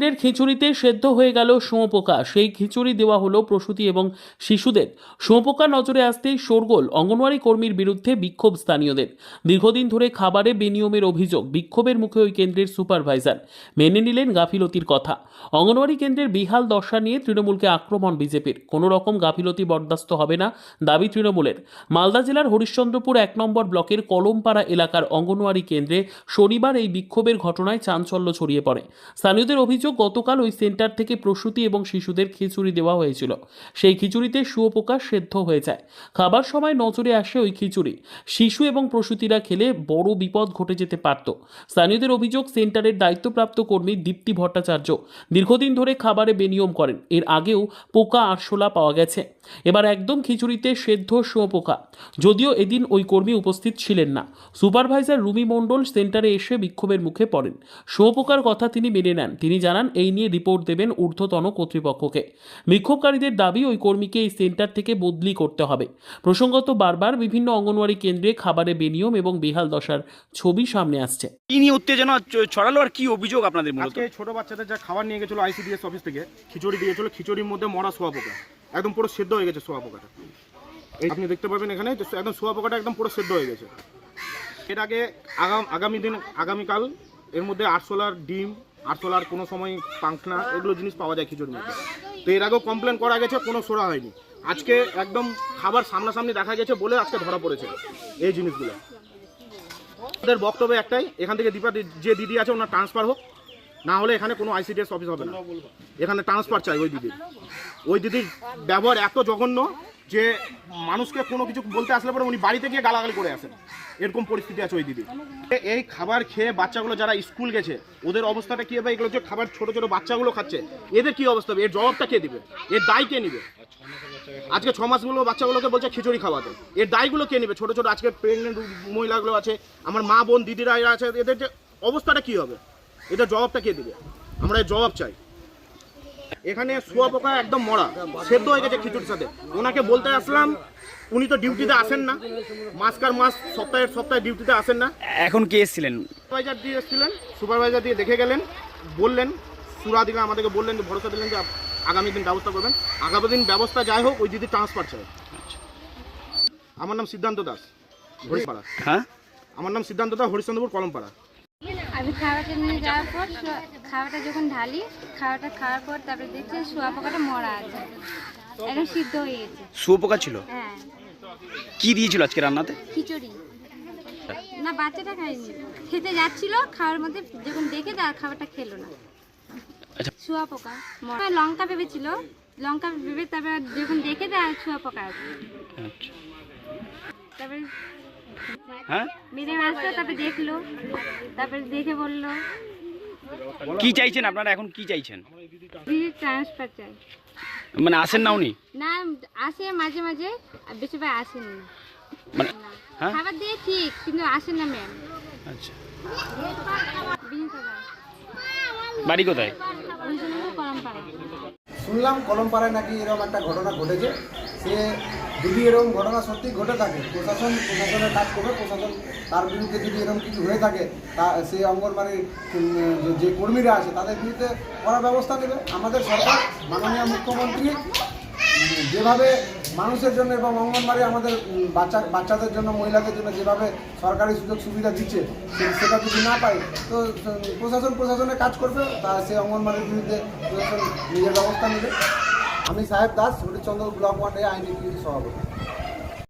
কেন্দ্রের খিচুড়িতে সেদ্ধ হয়ে গেল শুঁয়োপোকা। সেই খিচুড়ি দেওয়া হলো প্রসূতি এবং শিশুদের। শুঁয়োপোকা নজরে আসতেই শোরগোল অঙ্গনওয়াড়ি কর্মীর বিরুদ্ধে বিক্ষোভ স্থানীয়দের। দীর্ঘদিন ধরে খাবারে বেনিয়মের অভিযোগ, বিক্ষোভের মুখে ওই কেন্দ্রের সুপারভাইজার। মেনে নিলেন গাফিলতির কথা। অঙ্গনওয়াড়ি কেন্দ্রের বিহাল দশা নিয়ে তৃণমূলকে আক্রমণ বিজেপির। কোনো রকম গাফিলতি বরদাস্ত হবে না দাবি তৃণমূলের। মালদা জেলার হরিশ্চন্দ্রপুর এক নম্বর ব্লকের কলমপাড়া এলাকার অঙ্গনওয়াড়ি কেন্দ্রে শনিবার এই বিক্ষোভের ঘটনায় চাঞ্চল্য ছড়িয়ে পড়ে। স্থানীয়দের অভিযোগ গতকাল ওই সেন্টার থেকে প্রসূতি এবং শিশুদের খিচুড়ি দেওয়া হয়েছিল। সেই খিচুড়িতে শুয়োপোকা সেদ্ধ হয়ে যায়। খাবার সময় নজরে আসে ওই খিচুড়ি। শিশু এবং প্রসূতিরা খেলে বড় বিপদ ঘটে যেতে পারত। স্থানীয়দের অভিযোগ, সেন্টারের দায়িত্বপ্রাপ্ত কর্মী দীপ্তি ভট্টাচার্য দীর্ঘদিন ধরে খাবারে বেনিয়ম করেন। এর আগেও পোকা আরশোলা পাওয়া গেছে। এবার একদম খিচুড়িতে সেদ্ধ শুয়োপোকা। যদিও এদিন ওই কর্মী উপস্থিত ছিলেন না। সুপারভাইজার রুমি মণ্ডল সেন্টারে এসে বিক্ষোভের মুখে পড়েন। শুয়োপোকার কথা তিনি মেনে নেন। তিনি জানান এই নিয়ে রিপোর্ট দেবেন ঊর্ধ্বতন কর্তৃপক্ষকে। বিক্ষোভকারীদের দাবি ওই কর্মীকে এই সেন্টার থেকে বদলি করতে হবে। প্রসঙ্গত বারবার বিভিন্ন অঙ্গনওয়াড়ি কেন্দ্রে খাবারে বেনিয়ম এবং বেহাল দশার ছবি সামনে আসছে। কি নিয়ে উত্তেজনা ছড়ালো আর কি অভিযোগ আপনাদের মূলত? আজকে ছোট বাচ্চাদের যা খাবার নিয়ে গেছিল আইসিডিএস অফিস থেকে খিচুড়ি দিয়েছিল খিচুড়ির মধ্যে মরা সোয়া পোকা। একদম পুরো সেদ্ধ হয়ে গেছে সোয়া পোকাটা। আপনি দেখতে পাবেন এখানে যে একদম সোয়া পোকাটা একদম পুরো সেদ্ধ হয়ে গেছে। এর আগে আগাম আগামী দিন আগামীকাল এর মধ্যে আরশোলার ডিম আরশোলার কোনো সময় পাংখনা এগুলো জিনিস পাওয়া যায় খিচুড়ির মধ্যে। তো এর আগেও কমপ্লেন করা গেছে, কোনো সোরা হয়নি। আজকে একদম খাবার সামনাসামনি দেখা গেছে বলে আজকে ধরা পড়েছে এই জিনিসগুলো। ওদের বক্তব্য একটাই, এখান থেকে দীপা যে দিদি আছে ওনার ট্রান্সফার হোক, না হলে এখানে কোনো আইসিডিএস অফিস হবে না। এখানে ট্রান্সফার চাই ওই দিদির। ওই দিদির ব্যবহার এত জঘন্য যে মানুষকে কোনো কিছু বলতে আসলে পরে উনি বাড়িতে গিয়ে গালাগালি করে আসেন। এরকম পরিস্থিতি আছে ওই দিদি এই খাবার খেয়ে বাচ্চাগুলো যারা স্কুল গেছে, ওদের অবস্থাটা কি হবে? এগুলো যে খাবার ছোট ছোট বাচ্চাগুলো খাচ্ছে, এদের কি অবস্থা হবে? এর জবাবটা কে দিবে? এর দায় কে নিবে? আজকে ছ মাসগুলো বাচ্চাগুলোকে বলছে খিচুড়ি খাওয়াতে। এর দায়গুলো কে নেবে? ছোট ছোট আজকে প্রেগনেন্ট মহিলাগুলো আছে, আমার মা বোন, দিদিরা এরা আছে, এদের যে অবস্থাটা কি হবে? এদের জবাবটা কে দিবে? আমরা জবাব চাই। এখানে শুয়া পোকা একদম মরা সেদ্ধ হয়ে গেছে খিচুড়ির সাথে। ওনাকে বলতে আসলাম উনি তো ডিউটিতে আসেন না। মাসকার মাস সপ্তাহের সপ্তাহে ডিউটিতে আসেন না। এখন কে এসেছিলেন? সুপারভাইজার দিয়ে এসেছিলেন সুপারভাইজার দিয়ে দেখে গেলেন বললেন সুরা দিকে আমাদেরকে বললেন যে ভরসা দিলেন যে আগামী দিন ব্যবস্থা করবেন। আগামী দিন ব্যবস্থা যাই হোক ওই দিদি ট্রান্সফার চাই। আমার নাম সিদ্ধান্ত দাস হরিপাড়া। হ্যাঁ? আমার নাম সিদ্ধান্ত দাস হরিশ্চন্দ্রপুর কলমপাড়া। আমি খাবারটা নিয়ে যাওয়ার পর খাওয়াটা যখন ঢালি খাওয়াটা খাওয়ার পর তারপরে দেখছি শোয়া পোকাটা মরা আছে। একদম সিদ্ধ হয়ে গেছে। শুয়োপোকা ছিল? হ্যাঁ। কি দিয়েছিল আজকে রান্নাতে? খিচুড়ি। না বাচ্চাটা খায়নি। খেতে যাচ্ছিল খাওয়ার মধ্যে যখন দেখে তার খাবারটা খেলো না। আচ্ছা। শুয়া পোকা মরা। লঙ্কা ভেবেছিল লঙ্কা ভেবে তারপরে যখন দেখে তার শুয়া পোকা আছে। আচ্ছা। তারপরে হ্যাঁ? মেরে আসলো তারপরে দেখল তারপরে দেখে বলল কি চাইছেন আপনারা এখন কি চাইছেন? দিদি ট্রান্সফার চাই। মানে আসেন না উনি? না আসে মাঝে মাঝে আর বেশিরভাগ আসেন। না মানে হ্যাঁ? খাবার দিয়ে ঠিক কিন্তু আসেন না ম্যাম আচ্ছা। বাড়ি কোথায়? শুনলাম কলমপাড়ায় নাকি এরকম একটা ঘটনা ঘটেছে। সে যদি এরকম ঘটনা সত্যি ঘটে থাকে, প্রশাসন প্রশাসনের কাজ করবে, প্রশাসন তার বিরুদ্ধে যদি এরকম কিছু হয়ে থাকে, তা সেই অঙ্গনবাড়ির যে- কর্মীরা আছে, তাদের বিরুদ্ধে করার ব্যবস্থা নেবে আমাদের সরকার, মাননীয় মুখ্যমন্ত্রী, যেভাবে মানুষের জন্য এবং অঙ্গনবাড়ি আমাদের বাচ্চা, বাচ্চাদের জন্য, মহিলাদের জন্য যেভাবে সরকারি সুযোগ সুবিধা দিচ্ছে সেটা যদি না পায়, তো প্রশাসন প্রশাসনে কাজ করবে, তা সে অঙ্গনবাড়ির বিরুদ্ধে প্রশাসন নিজের ব্যবস্থা নেবে। আমি সাহেব দাস হরিচন্দ্র ব্লক ওয়ার্ডে আইনজীবী সভাপতি।